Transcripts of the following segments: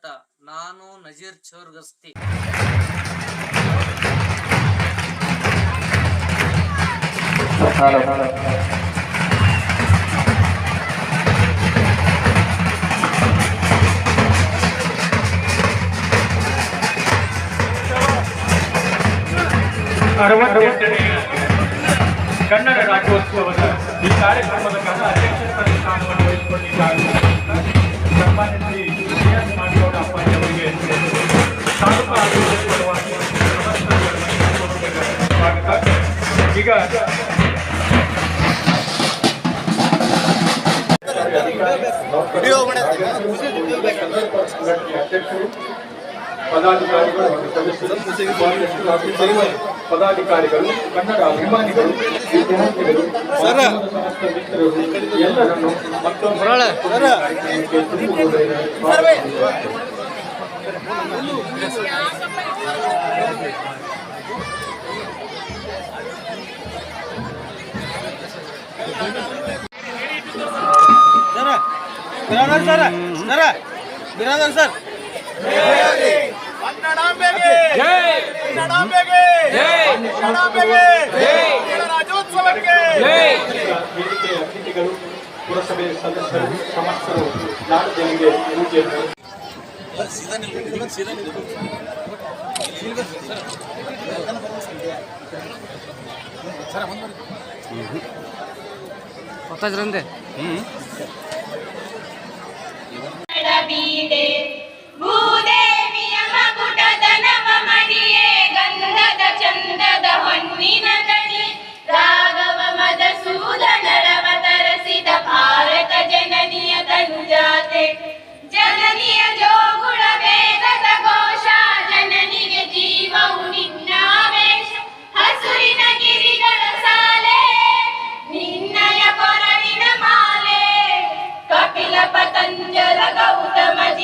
ಸ್ವಾಗತ ನಾನು ನಜೀರ್ ಚೌರ್ಗಸ್ತಿ. ಅರವತ್ತೆಂಟನೆಯ ಕನ್ನಡ ರಾಜ್ಯೋತ್ಸವದ ಈ ಕಾರ್ಯಕ್ರಮದ ಕನ್ನಡ ಅಧ್ಯಕ್ಷರ ಸ್ಥಾನವನ್ನು ವಹಿಸಿಕೊಂಡಿದ್ದಾರೆ. ಈಗ ಅಧ್ಯಕ್ಷರು ಪದಾಧಿಕಾರಿಗಳು ಹಾಗೂ ಸದಸ್ಯರು ಸ್ವಾಗತಿಸಿದ ಹಾಗೂ ಪದಾಧಿಕಾರಿಗಳು ಕನ್ನಡ ಅಭಿಮಾನಿಗಳು ವಿದ್ಯಾರ್ಥಿಗಳು ಮಾಧ್ಯಮದ ಸಮಸ್ತ ಮಿತ್ರರು ಎಲ್ಲರನ್ನು ಮತ್ತೊಮ್ಮೆ Biradar sir sir Biradar sir. ಕನ್ನಡಾಂಬೆಗೆ ಕನ್ನಡಾಂಬೆಗೆ ಕನ್ನಡಾಂಬೆಗೆ ರಾಜ್ಯೋತ್ಸವಕ್ಕೆ ವೇದಿಕೆಯ ಪೂಜೆಯನ್ನು ಗೊತ್ತಾದ್ರಂತೆ ಬೀಡೆ ಭೂದೇವಿಯ ಮಕುಟದ ನವಮಣಿಯೇ ಗಂಧದ ಚಂದದ ಹೊನ್ನಿನ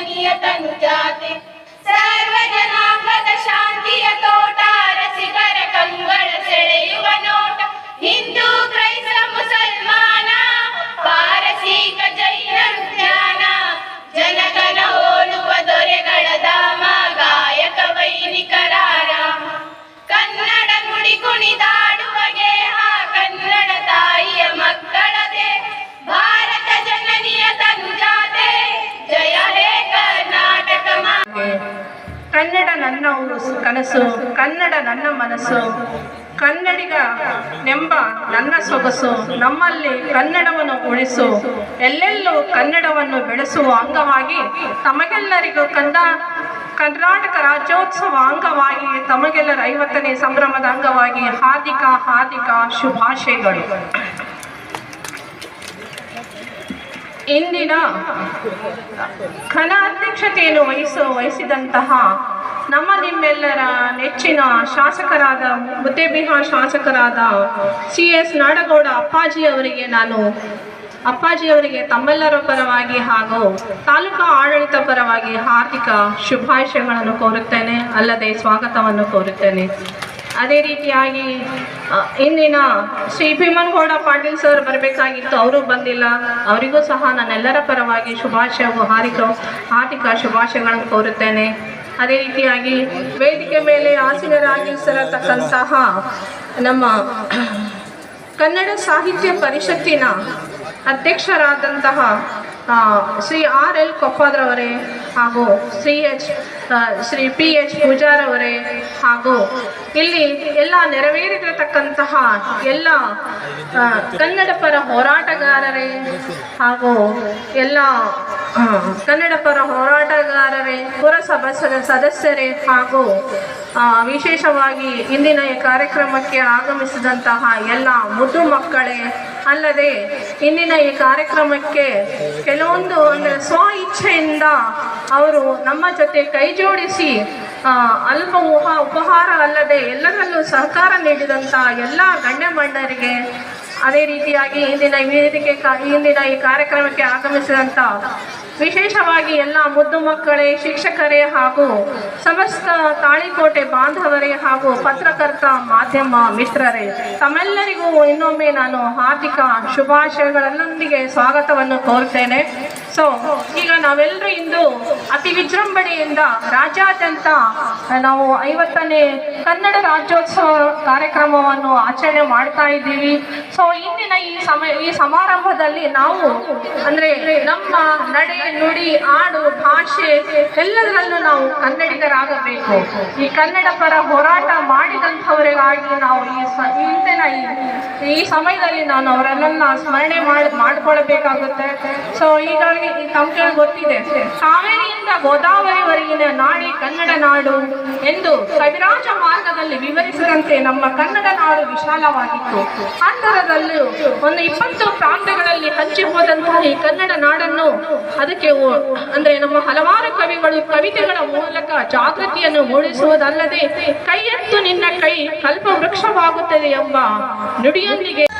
ಭಾರತ ಜನನಿಯ ತನುಜಾತೆ ನನ್ನ ಕನಸು, ಕನ್ನಡ ನನ್ನ ಮನಸ್ಸು, ಕನ್ನಡಿಗ ನೆಂಬ ನನ್ನ ಸೊಗಸು, ನಮ್ಮಲ್ಲಿ ಕನ್ನಡವನ್ನು ಉಳಿಸು, ಎಲ್ಲೆಲ್ಲೂ ಕನ್ನಡವನ್ನು ಬೆಳೆಸುವ ಅಂಗವಾಗಿ ತಮಗೆಲ್ಲರಿಗೂ ಕಂದ, ಕರ್ನಾಟಕ ರಾಜ್ಯೋತ್ಸವ ಅಂಗವಾಗಿ ತಮಗೆಲ್ಲರ ಐವತ್ತನೇ ಸಂಭ್ರಮದ ಅಂಗವಾಗಿ ಹಾರ್ದಿಕ ಹಾರ್ದಿಕ ಶುಭಾಶಯಗಳು. ಇಂದಿನ ಘನ ಅಧ್ಯಕ್ಷತೆಯನ್ನು ವಹಿಸು, ವಹಿಸಿದಂತಹ ನಮ್ಮ ನಿಮ್ಮೆಲ್ಲರ ನೆಚ್ಚಿನ ಶಾಸಕರಾದ ಮುದ್ದೇಬಿಹಾರ್ ಶಾಸಕರಾದ ಸಿ ಎಸ್ ನಾಡಗೌಡ ಅಪ್ಪಾಜಿ ಅವರಿಗೆ ನಾನು, ಅಪ್ಪಾಜಿ ಅವರಿಗೆ ತಮ್ಮೆಲ್ಲರ ಪರವಾಗಿ ಹಾಗೂ ತಾಲೂಕು ಆಡಳಿತ ಪರವಾಗಿ ಹಾರ್ದಿಕ ಶುಭಾಶಯಗಳನ್ನು ಕೋರುತ್ತೇನೆ, ಅಲ್ಲದೆ ಸ್ವಾಗತವನ್ನು ಕೋರುತ್ತೇನೆ. ಅದೇ ರೀತಿಯಾಗಿ ಇಂದಿನ ಶ್ರೀ ಭೀಮನ್ಗೌಡ ಪಾಟೀಲ್ ಸರ್ ಬರಬೇಕಾಗಿತ್ತು, ಅವರು ಬಂದಿಲ್ಲ. ಅವರಿಗೂ ಸಹ ನನ್ನೆಲ್ಲರ ಪರವಾಗಿ ಶುಭಾಶಯ ಹಾರಿಕ, ಹಾರ್ದಿಕ ಶುಭಾಶಯಗಳನ್ನು ಕೋರುತ್ತೇನೆ. ಅದೇ ರೀತಿಯಾಗಿ ವೇದಿಕೆ ಮೇಲೆ ಆಸೀನರಾಗಿ ಸರತಕ್ಕಂತಹ ನಮ್ಮ ಕನ್ನಡ ಸಾಹಿತ್ಯ ಪರಿಷತ್ತಿನ ಅಧ್ಯಕ್ಷರಾದಂತಹ ಶ್ರೀ ಆರ್ ಎಲ್ ಕೊಪ್ಪಾದ್ರವರೇ ಹಾಗೂ Shri H Shri P H ಪೂಜಾರವರೇ ಹಾಗೂ ಇಲ್ಲಿ ಎಲ್ಲ ನೆರವೇರಿರತಕ್ಕಂತಹ ಎಲ್ಲ ಕನ್ನಡ ಪರ ಹೋರಾಟಗಾರರೇ ಹಾಗೂ ಎಲ್ಲ ಕನ್ನಡ ಪರ ಹೋರಾಟಗಾರರೇ, ಪುರಸಭಾ ಸದ- ಸದಸ್ಯರೇ ಹಾಗೂ ವಿಶೇಷವಾಗಿ ಇಂದಿನ ಈ ಕಾರ್ಯಕ್ರಮಕ್ಕೆ ಆಗಮಿಸಿದಂತಹ ಎಲ್ಲ ಮುದ್ದು ಮಕ್ಕಳೇ ಅಲ್ಲದೆ ಇಂದಿನ ಈ ಕಾರ್ಯಕ್ರಮಕ್ಕೆ ಕೆಲವೊಂದು ಅಂದರೆ ಸ್ವ ಇಚ್ಛೆಯಿಂದ ಅವರು ನಮ್ಮ ಜೊತೆ ಕೈ ಜೋಡಿಸಿ ಅಲ್ಪ ಉಹ ಉಪಹಾರ ಅಲ್ಲದೆ ಎಲ್ಲರಲ್ಲೂ ಸಹಕಾರ ನೀಡಿದಂಥ ಎಲ್ಲ ಗಣ್ಯಮಣ್ಣರಿಗೆ ಅದೇ ರೀತಿಯಾಗಿ ಇಂದಿನ ವೇದಿಕೆ ಇಂದಿನ ಈ ಕಾರ್ಯಕ್ರಮಕ್ಕೆ ಆಗಮಿಸಿದಂಥ ವಿಶೇಷವಾಗಿ ಎಲ್ಲ ಮುದ್ದು ಮಕ್ಕಳೇ, ಶಿಕ್ಷಕರೇ ಹಾಗೂ ಸಮಸ್ತ ತಾಳಿಕೋಟೆ ಬಾಂಧವರೇ ಹಾಗೂ ಪತ್ರಕರ್ತ ಮಾಧ್ಯಮ ಮಿತ್ರರೇ, ತಮ್ಮೆಲ್ಲರಿಗೂ ಇನ್ನೊಮ್ಮೆ ನಾನು ಹಾರ್ದಿಕ ಶುಭಾಶಯಗಳನ್ನೊಂದಿಗೆ ಸ್ವಾಗತವನ್ನು ಕೋರ್ತೇನೆ ಸೊ ಈಗ ನಾವೆಲ್ಲರೂ ಇಂದು ಅತಿ ವಿಜೃಂಭಣೆಯಿಂದ ರಾಜ್ಯಾದ್ಯಂತ ನಾವು ಐವತ್ತನೇ ಕನ್ನಡ ರಾಜ್ಯೋತ್ಸವ ಕಾರ್ಯಕ್ರಮವನ್ನು ಆಚರಣೆ ಮಾಡ್ತಾ ಇದ್ದೀವಿ. ಸೊ ಇಂದಿನ ಈ ಸಮಯ ಈ ಸಮಾರಂಭದಲ್ಲಿ ನಾವು, ಅಂದ್ರೆ ನಮ್ಮ ನಡೆ ನುಡಿ ಆಡು ಭಾಷೆ ಎಲ್ಲದರಲ್ಲೂ ನಾವು ಕನ್ನಡಿಗರಾಗಬೇಕು. ಈ ಕನ್ನಡ ಪರ ಹೋರಾಟ ಮಾಡಿದಂಥವರಿಗಾಗಿ ನಾವು ಈ ಇಂದಿನ ಈ- ಈ ಸಮಯದಲ್ಲಿ ನಾನು ಅವರನ್ನ ಸ್ಮರಣೆ ಮಾಡಿ, ಮಾಡ್ಕೊಳ್ಬೇಕಾಗುತ್ತೆ. ಸೊ ಹೀಗಾಗಿ ತಮಗೆ ಗೊತ್ತಿದೆ ಕಾವೇರಿಯಿಂದ ಗೋದಾವರಿವರೆಗಿನ ನಾಡಿ ಕನ್ನಡ ನಾಡು ಎಂದು ಕವಿರಾಜ ಮಾರ್ಗದಲ್ಲಿ ವಿವರಿಸಿದಂತೆ ನಮ್ಮ ಕನ್ನಡ ನಾಡು ವಿಶಾಲವಾಗಿತ್ತು. ಅಂತರದಲ್ಲೂ ಒಂದು ಇಪ್ಪತ್ತು ಪ್ರಾಂತ್ಯಗಳಲ್ಲಿ ಹಂಚಿ ಹೋದಂತಹ ಈ ಕನ್ನಡ ನಾಡನ್ನು ಅದಕ್ಕೆ ಅಂದ್ರೆ ನಮ್ಮ ಹಲವಾರು ಕವಿಗಳು ಕವಿತೆಗಳ ಮೂಲಕ ಜಾಗೃತಿಯನ್ನು ಮೂಡಿಸುವುದಲ್ಲದೆ ಕೈ ನಿನ್ನ ಕೈ ಕಲ್ಪ ವೃಕ್ಷವಾಗುತ್ತದೆ ಎಂಬ ನುಡಿಯೊಂದಿಗೆ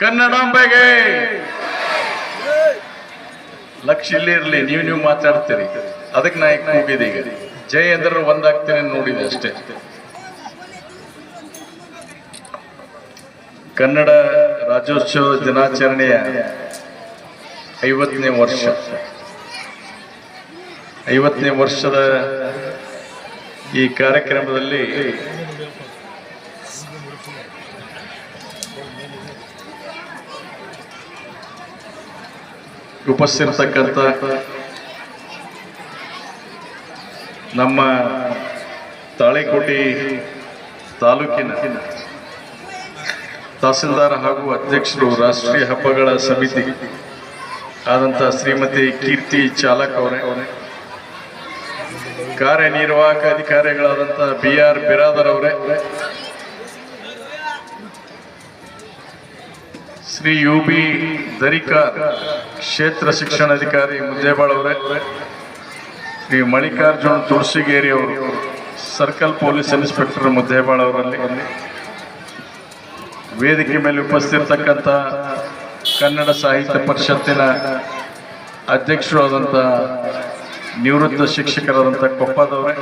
ಕನ್ನಡಾಂಬೆಗೆ. ಲಕ್ಷ ಇಲ್ಲಿ ಇರಲಿ, ನೀವು ನೀವು ಮಾತಾಡ್ತೀರಿ. ಅದಕ್ಕೆ ನಾ ಈಗ ಜಯ ಈಗ. ಜೈ ಅಂದ್ರೆ ಒಂದಾಗ್ತೀನಿ ನೋಡಿದೆ ಅಷ್ಟೇ. ಕನ್ನಡ ರಾಜ್ಯೋತ್ಸವ ದಿನಾಚರಣೆಯ ಐವತ್ತನೇ ವರ್ಷ. ಐವತ್ತನೇ ವರ್ಷದ ಈ ಕಾರ್ಯಕ್ರಮದಲ್ಲಿ ಉಪಸ್ಥಿರ್ತಕ್ಕಂಥ ನಮ್ಮ ತಾಳಿಕೋಟೆ ತಾಲೂಕಿನ ತಹಸೀಲ್ದಾರ್ ಹಾಗೂ ಅಧ್ಯಕ್ಷರು ರಾಷ್ಟ್ರೀಯ ಹಬ್ಬಗಳ ಸಮಿತಿ ಆದಂಥ ಶ್ರೀಮತಿ ಕೀರ್ತಿ ಚಾಲಕ್ ಅವರೇ. ಕಾರ್ಯನಿರ್ವಾಹಕ ಅಧಿಕಾರಿಗಳಾದಂಥ ಬಿ ಆರ್ ಬಿರಾದರ್ ಅವರೇ. ಶ್ರೀ ಯು ಬಿ ದರಿಕಾರ್ ಕ್ಷೇತ್ರ ಶಿಕ್ಷಣಾಧಿಕಾರಿ ಮುದ್ದೇಬಾಳ್ ಅವರೇ, ಶ್ರೀ ಮಲ್ಲಿಕಾರ್ಜುನ್ ತುಳಸಿಗೇರಿ ಅವರು, ಸರ್ಕಲ್ ಪೊಲೀಸ್ ಇನ್ಸ್ಪೆಕ್ಟರ್ ಮುದ್ದೇಬಾಳ್ ಅವರಲ್ಲಿ, ವೇದಿಕೆ ಮೇಲೆ ಉಪಸ್ಥಿರ್ತಕ್ಕಂಥ ಕನ್ನಡ ಸಾಹಿತ್ಯ ಪರಿಷತ್ತಿನ ಅಧ್ಯಕ್ಷರು ಆದಂಥ ನಿವೃತ್ತ ಶಿಕ್ಷಕರಾದಂಥ ಕೊಪ್ಪದವರೇ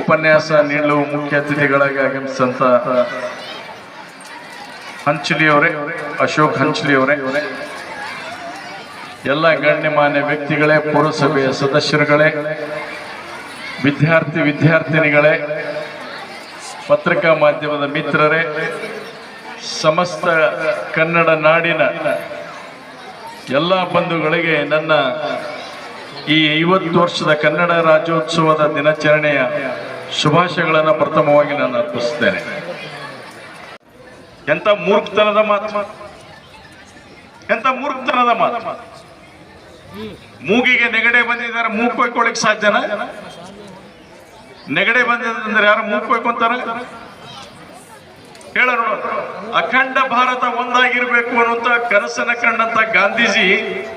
ಉಪನ್ಯಾಸ ನೀಡಲು ಮುಖ್ಯ ಅತಿಥಿಗಳಾಗಿ ಆಗಮಿಸಿದಂಥ ಹಂಚಲಿ ಅವರೇ ಅಶೋಕ್ ಹಂಚಲಿ ಅವರೇ ಎಲ್ಲ ಗಣ್ಯಮಾನ್ಯ ವ್ಯಕ್ತಿಗಳೇ, ಪುರಸಭೆಯ ಸದಸ್ಯರುಗಳೇ, ವಿದ್ಯಾರ್ಥಿ ವಿದ್ಯಾರ್ಥಿನಿಗಳೇ, ಪತ್ರಿಕಾ ಮಾಧ್ಯಮದ ಮಿತ್ರರೇ, ಸಮಸ್ತ ಕನ್ನಡ ನಾಡಿನ ಎಲ್ಲ ಬಂಧುಗಳಿಗೆ ನನ್ನ ಈ ಐವತ್ತು ವರ್ಷದ ಕನ್ನಡ ರಾಜ್ಯೋತ್ಸವದ ದಿನಾಚರಣೆಯ ಶುಭಾಶಯಗಳನ್ನು ಪ್ರಥಮವಾಗಿ ನಾನು ಅರ್ಪಿಸುತ್ತೇನೆ. ಎಂತ ಮೂರ್ಖತನದ ಮಾತು? ಎಂತ ಮೂರ್ಖತನದ ಮಾತು? ಮೂಗಿಗೆ ನೆಗಡೆ ಬಂದಿದ್ದಾರೆ, ಮೂಗ್ ಕೊಯ್ಕೊಳ್ಳಿಕ್ ಸಾಧ್ಯನ? ನೆಗಡೆ ಬಂದಿದ್ರೆ ಯಾರು ಮೂಗ್ ಕೊಯ್ಕೊಂತಾರ? ಹೇಳ ನೋಡು. ಅಖಂಡ ಭಾರತ ಒಂದಾಗಿರ್ಬೇಕು ಅನ್ನುವಂತ ಕನಸನ್ನ ಕಂಡಂತ ಗಾಂಧೀಜಿ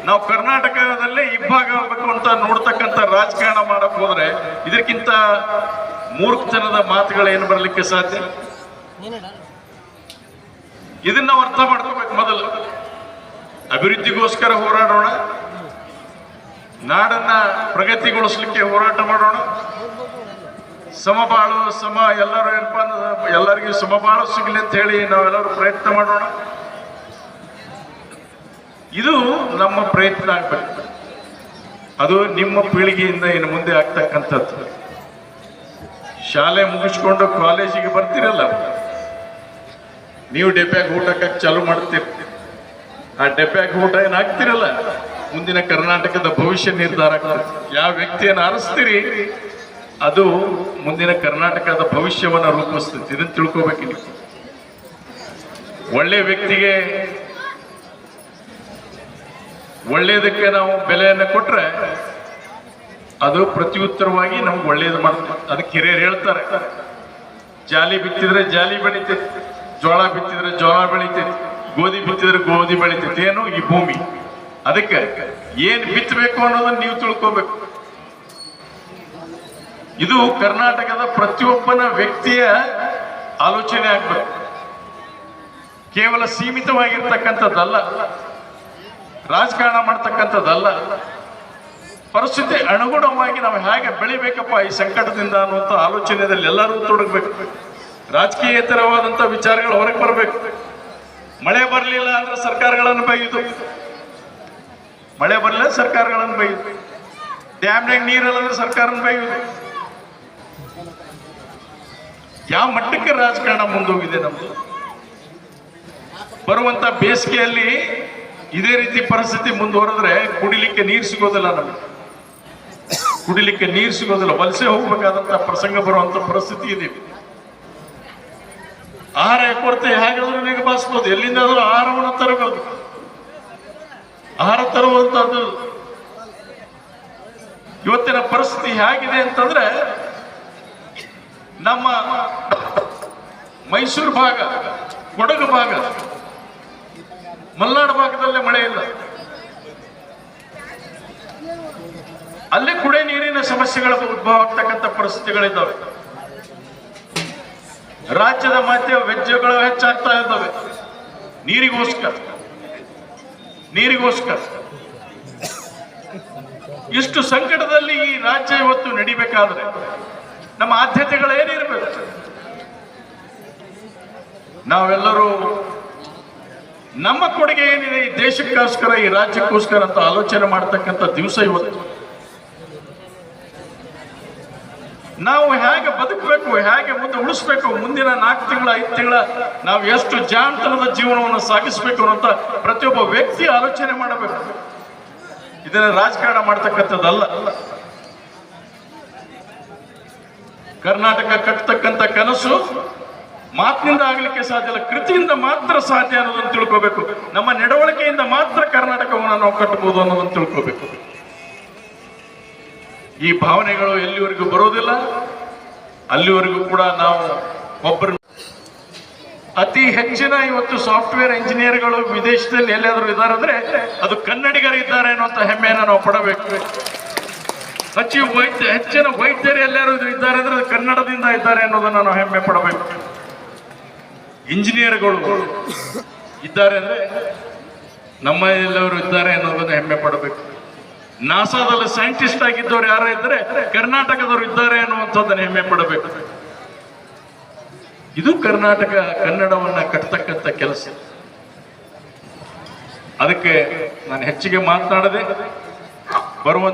ನಾವು ಕರ್ನಾಟಕದಲ್ಲೇ ಇಬ್ಬಾಗ ಆಗ್ಬೇಕು ಅಂತ ನೋಡ್ತಕ್ಕಂತ ರಾಜಕಾರಣ ಮಾಡಕ್ ಹೋದ್ರೆ ಇದಕ್ಕಿಂತ ಮೂರ್ಖತನದ ಮಾತುಗಳು ಏನು ಬರ್ಲಿಕ್ಕೆ ಸಾಧ್ಯ? ಇದನ್ನ ನಾವು ಅರ್ಥ ಮಾಡ್ಕೋಬೇಕು ಮೊದಲು. ಅಭಿವೃದ್ಧಿಗೋಸ್ಕರ ಹೋರಾಡೋಣ. ನಾಡನ್ನ ಪ್ರಗತಿಗೊಳಿಸ್ಲಿಕ್ಕೆ ಹೋರಾಟ ಮಾಡೋಣ. ಸಮಬಾಳು ಸಮ ಎಲ್ಲರೂ ಏನಪ್ಪ ಎಲ್ಲರಿಗೂ ಸಮಬಾಳು ಸಿಗಲಿ ಅಂತ ಹೇಳಿ ನಾವೆಲ್ಲರೂ ಪ್ರಯತ್ನ ಮಾಡೋಣ. ಇದು ನಮ್ಮ ಪ್ರಯತ್ನ ಆಗ್ಬೇಕು. ಅದು ನಿಮ್ಮ ಪೀಳಿಗೆಯಿಂದ ಇನ್ನು ಮುಂದೆ ಆಗ್ತಕ್ಕಂಥದ್ದು. ಶಾಲೆ ಮುಗಿಸ್ಕೊಂಡು ಕಾಲೇಜಿಗೆ ಬರ್ತೀರಲ್ಲ? ನೀವು ಡೆಬ್ಯಾಗ ಊಟ ಹಾಕಕ್ ಚಾಲು ಮಾಡ್ತೀರಿ. ಆ ಡೆಬ್ಯಾಗ ಊಟ ಏನು ಹಾಕ್ತಿರಲ್ಲ ಮುಂದಿನ ಕರ್ನಾಟಕದ ಭವಿಷ್ಯ ನಿರ್ಧಾರ ಯಾವ ವ್ಯಕ್ತಿಯನ್ನು ಆರಿಸ್ತೀರಿ, ಅದು ಮುಂದಿನ ಕರ್ನಾಟಕದ ಭವಿಷ್ಯವನ್ನು ರೂಪಿಸ್ತೈತಿ ಇದನ್ನು ತಿಳ್ಕೋಬೇಕಿಲ್ಲ ಒಳ್ಳೆ ವ್ಯಕ್ತಿಗೆ ಒಳ್ಳೆಯದಕ್ಕೆ ನಾವು ಬೆಲೆಯನ್ನು ಕೊಟ್ರೆ ಅದು ಪ್ರತ್ಯುತ್ತರವಾಗಿ ನಮ್ಗೆ ಒಳ್ಳೇದು ಮಾಡ್ತಾರೆ ಅದಕ್ಕೆ ಹಿರಿಯರು ಹೇಳ್ತಾರೆ, ಜಾಲಿ ಬಿತ್ತಿದ್ರೆ ಜಾಲಿ ಬೆಳಿತೈತಿ ಜೋಳ ಬಿತ್ತಿದ್ರೆ ಜೋಳ ಬೆಳಿತೈತಿ, ಗೋಧಿ ಬಿತ್ತಿದ್ರೆ ಗೋಧಿ ಬೆಳಿತೈತಿ, ಏನು ಈ ಭೂಮಿ. ಅದಕ್ಕೆ ಏನ್ ಬಿತ್ತಬೇಕು ಅನ್ನೋದನ್ನ ನೀವು ತಿಳ್ಕೊಬೇಕು. ಇದು ಕರ್ನಾಟಕದ ಪ್ರತಿಯೊಬ್ಬನ ವ್ಯಕ್ತಿಯ ಆಲೋಚನೆ ಆಗ್ಬೇಕು. ಕೇವಲ ಸೀಮಿತವಾಗಿರ್ತಕ್ಕಂಥದ್ದಲ್ಲ, ರಾಜಕಾರಣ ಮಾಡ್ತಕ್ಕಂಥದ್ದಲ್ಲ, ಪರಿಸ್ಥಿತಿ ಅನುಗುಣವಾಗಿ ನಾವು ಹೇಗೆ ಬೆಳಿಬೇಕಪ್ಪ ಈ ಸಂಕಟದಿಂದ ಅನ್ನುವಂಥ ಆಲೋಚನೆಯಲ್ಲಿ ಎಲ್ಲರೂ ತೊಡಗಬೇಕು. ರಾಜಕೀಯೇತರವಾದಂಥ ವಿಚಾರಗಳು ಹೊರಗೆ ಬರಬೇಕು. ಮಳೆ ಬರಲಿಲ್ಲ ಅಂದ್ರೆ ಸರ್ಕಾರಗಳನ್ನು ಬೈದು ಮಳೆ ಬರಲಿಲ್ಲ ಸರ್ಕಾರಗಳನ್ನು ಬೈದು ಡ್ಯಾಮ್ನಾಗ ನೀರಲ್ಲ ಅಂದ್ರೆ ಸರ್ಕಾರನ ಬೈಯಿತು ಯಾವ ಮಟ್ಟಕ್ಕೆ ರಾಜಕಾರಣ ಮುಂದೋಗಿದೆ ನಮ್ದು? ಬರುವಂತ ಬೇಸಿಗೆಯಲ್ಲಿ ಇದೇ ರೀತಿ ಪರಿಸ್ಥಿತಿ ಮುಂದುವರೆದ್ರೆ ಕುಡಿಲಿಕ್ಕೆ ನೀರು ಸಿಗೋದಿಲ್ಲ ನಮಗೆ. ಕುಡಿಲಿಕ್ಕೆ ನೀರು ಸಿಗೋದಿಲ್ಲ. ವಲಸೆ ಹೋಗ್ಬೇಕಾದಂತ ಪ್ರಸಂಗ ಬರುವಂತ ಪರಿಸ್ಥಿತಿ ಇದೆ. ಆಹಾರ ಕೊರತೆ ಹೇಗಾದ್ರೂ ನಿಗಮಾಯಿಸ್ಬೋದು ಎಲ್ಲಿಂದಾದ್ರೂ ಆಹಾರವನ್ನು ತರಬಹುದು ಆಹಾರ ತರುವಂತದ್ದು ಇವತ್ತಿನ ಪರಿಸ್ಥಿತಿ ಹೇಗಿದೆ ಅಂತಂದ್ರೆ, ನಮ್ಮ ಮೈಸೂರು ಭಾಗ, ಕೊಡಗು ಭಾಗ, ಮಲ್ನಾಡು ಭಾಗದಲ್ಲೇ ಮಳೆ ಇಲ್ಲ. ಅಲ್ಲಿ ಕುಡಿಯ ನೀರಿನ ಸಮಸ್ಯೆಗಳ ಉದ್ಭವ ಆಗ್ತಕ್ಕಂಥ ಪರಿಸ್ಥಿತಿಗಳಿದ್ದಾವೆ. ರಾಜ್ಯದ ಮಧ್ಯೆ ವೆಜ್ಜಗಳು ಹೆಚ್ಚಾಗ್ತಾ ಇದ್ದಾವೆ ನೀರಿಗೋಸ್ಕರ. ನೀರಿಗೋಸ್ಕರ. ಇಷ್ಟು ಸಂಕಟದಲ್ಲಿ ಈ ರಾಜ್ಯ ಇವತ್ತು ನಡಿಬೇಕಾದ್ರೆ ನಮ್ಮ ಆದ್ಯತೆಗಳು ಏನಿರಬೇಕು? ನಾವೆಲ್ಲರೂ ನಮ್ಮ ಕೊಡುಗೆ ಏನಿದೆ ಈ ದೇಶಕ್ಕೋಸ್ಕರ, ಈ ರಾಜ್ಯಕ್ಕೋಸ್ಕರ ಅಂತ ಆಲೋಚನೆ ಮಾಡ್ತಕ್ಕಂಥ ದಿವಸ ಇವತ್ತು. ನಾವು ಹೇಗೆ ಬದುಕಬೇಕು, ಹೇಗೆ ಮುಂದೆ ಉಳಿಸ್ಬೇಕು, ಮುಂದಿನ ನಾಲ್ಕು ತಿಂಗಳ, ಐದು ತಿಂಗಳ, ನಾವು ಎಷ್ಟು ಜಾಣತನದ ಜೀವನವನ್ನು ಸಾಗಿಸ್ಬೇಕು ಅಂತ ಪ್ರತಿಯೊಬ್ಬ ವ್ಯಕ್ತಿ ಆಲೋಚನೆ ಮಾಡಬೇಕು. ಇದನ್ನ ರಾಜಕಾರಣ ಮಾಡ್ತಕ್ಕಂಥದ್ದಲ್ಲ. ಕರ್ನಾಟಕ ಕಟ್ಟತಕ್ಕಂಥ ಕನಸು ಮಾತಿನಿಂದ ಆಗ್ಲಿಕ್ಕೆ ಸಾಧ್ಯ ಇಲ್ಲ, ಕೃತಿಯಿಂದ ಮಾತ್ರ ಸಾಧ್ಯ ಅನ್ನೋದನ್ನು ತಿಳ್ಕೋಬೇಕು. ನಮ್ಮ ನಡವಳಿಕೆಯಿಂದ ಮಾತ್ರ ಕರ್ನಾಟಕವನ್ನು ನಾವು ಕಟ್ಟಬಹುದು ಅನ್ನೋದನ್ನು ತಿಳ್ಕೋಬೇಕು. ಈ ಭಾವನೆಗಳು ಎಲ್ಲಿವರೆಗೂ ಬರೋದಿಲ್ಲ. ಅಲ್ಲಿವರೆಗೂ ಕೂಡ ನಾವು ಒಬ್ಬರು ಅತಿ ಹೆಚ್ಚಿನ ಇವತ್ತು ಸಾಫ್ಟ್ವೇರ್ ಇಂಜಿನಿಯರ್ಗಳು ವಿದೇಶದಲ್ಲಿ ಎಲ್ಲಾದರೂ ಇದ್ದಾರೆ ಅಂದ್ರೆ ಅದು ಕನ್ನಡಿಗರು ಇದ್ದಾರೆ ಅನ್ನುವಂಥ ಹೆಮ್ಮೆಯನ್ನು ನಾವು ಪಡಬೇಕು. ಹೆಚ್ಚು ವೈದ್ಯ, ಹೆಚ್ಚಿನ ವೈದ್ಯರು ಎಲ್ಲರೂ ಇದ್ದಾರೆ ಅಂದರೆ ಅದು ಕನ್ನಡದಿಂದ ಇದ್ದಾರೆ ಅನ್ನೋದನ್ನು ನಾವು ಹೆಮ್ಮೆ ಪಡಬೇಕು. ಇಂಜಿನಿಯರ್ಗಳು ಇದ್ದಾರೆ ಅಂದರೆ ನಮ್ಮ ಎಲ್ಲವರು ಇದ್ದಾರೆ ಅನ್ನೋದನ್ನು ಹೆಮ್ಮೆ ಪಡಬೇಕು. ನಾಸಾದಲ್ಲಿ ಸೈಂಟಿಸ್ಟ್ ಆಗಿದ್ದವರು ಯಾರು ಇದ್ದಾರೆ ಕರ್ನಾಟಕದವರು ಇದ್ದಾರೆ ಅನ್ನುವಂಥದ್ದನ್ನು ಹೆಮ್ಮೆ ಪಡಬೇಕು. ಇದು ಕರ್ನಾಟಕ ಕನ್ನಡವನ್ನ ಕಟ್ತಕ್ಕಂಥ ಕೆಲಸ. ಅದಕ್ಕೆ ನಾನು ಹೆಚ್ಚಿಗೆ ಮಾತನಾಡದೆ ಬರುವಂತ